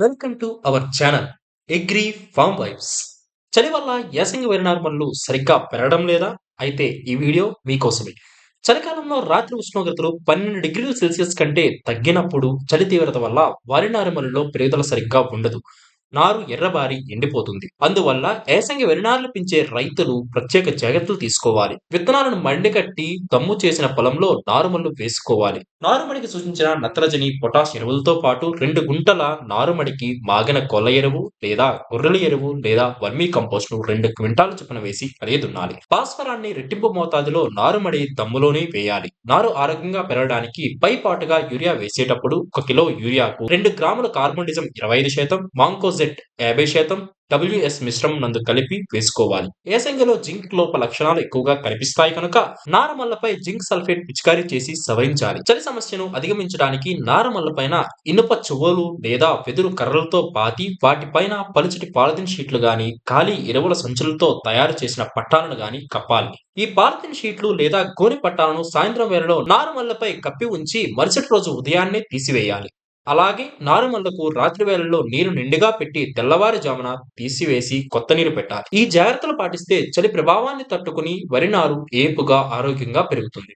Welcome to our channel agri farm vibes చలి వల్ల యాసంగి వరి సరిగ్గా పెరగడం లేదా? అయితే ఈ వీడియో మీకోసమే. చలికాలంలో రాత్రి ఉష్ణోగ్రతలు పన్నెండు డిగ్రీల సెల్సియస్ కంటే తగ్గినప్పుడు చలి తీవ్రత వల్ల వరి పెరుగుదల సరిగ్గా ఉండదు. నారు ఎర్రబారి ఎండిపోతుంది. అందువల్ల ఏసంగి వరి పెంచే రైతులు ప్రత్యేక జాగ్రత్తలు తీసుకోవాలి. విత్తనాలను మండికట్టి దమ్ము చేసిన పొలంలో నారుమల్లు వేసుకోవాలి. నారుమడికి సూచించిన నత్రజని పొటాష్ ఎరువులతో పాటు రెండు గుంటల నారుమడికి మాగిన కొల్ల ఎరువు లేదా గొర్రెల ఎరువు లేదా వర్మీ కంపోస్ట్ను రెండు క్వింటాలు చొప్పున వేసి అదే దున్నాలి. భాస్వరాన్ని రెట్టింపు మోతాదులో నారుమడి దమ్ములోనే వేయాలి. నారు ఆరోగ్యంగా పెరగడానికి పై పాటుగా యూరియా వేసేటప్పుడు ఒక కిలో యూరియాకు రెండు గ్రాముల కార్బోనిజం ఇరవై ఐదు శాతం మాంకోజెట్ యాభై శాతం డబ్ల్యూఎస్ మిశ్రమం నందు కలిపి వేసుకోవాలి. ఏసంగిలో జింక్ లోప లక్షణాలు ఎక్కువగా కనిపిస్తాయి కనుక నారమల్లపై జింక్ సల్ఫేట్ పిచికారీ చేసి సవరించాలి. చలి సమస్యను అధిగమించడానికి నారమల్ల పైన ఇనుప చువ్వలు లేదా వెదురు కర్రలతో పాతి వాటిపైన పలుచటి పాలిథిన్ షీట్లు గాని ఖాళీ ఎరువుల సంచులతో తయారు చేసిన పట్టాలను గాని కప్పాలి. ఈ పాలిథిన్ షీట్లు లేదా గోని పట్టాలను సాయంత్రం వేళలో నారుమల్లపై కప్పి ఉంచి మరుసటి రోజు ఉదయాన్నే తీసివేయాలి. అలాగే నారుమల్లకు రాత్రి వేళల్లో నీరు నిండుగా పెట్టి తెల్లవారుజామున తీసివేసి కొత్త నీరు పెట్టాలి. ఈ జాగ్రత్తలు పాటిస్తే చలి ప్రభావాన్ని తట్టుకుని వరి నారు ఏపుగా ఆరోగ్యంగా పెరుగుతుంది.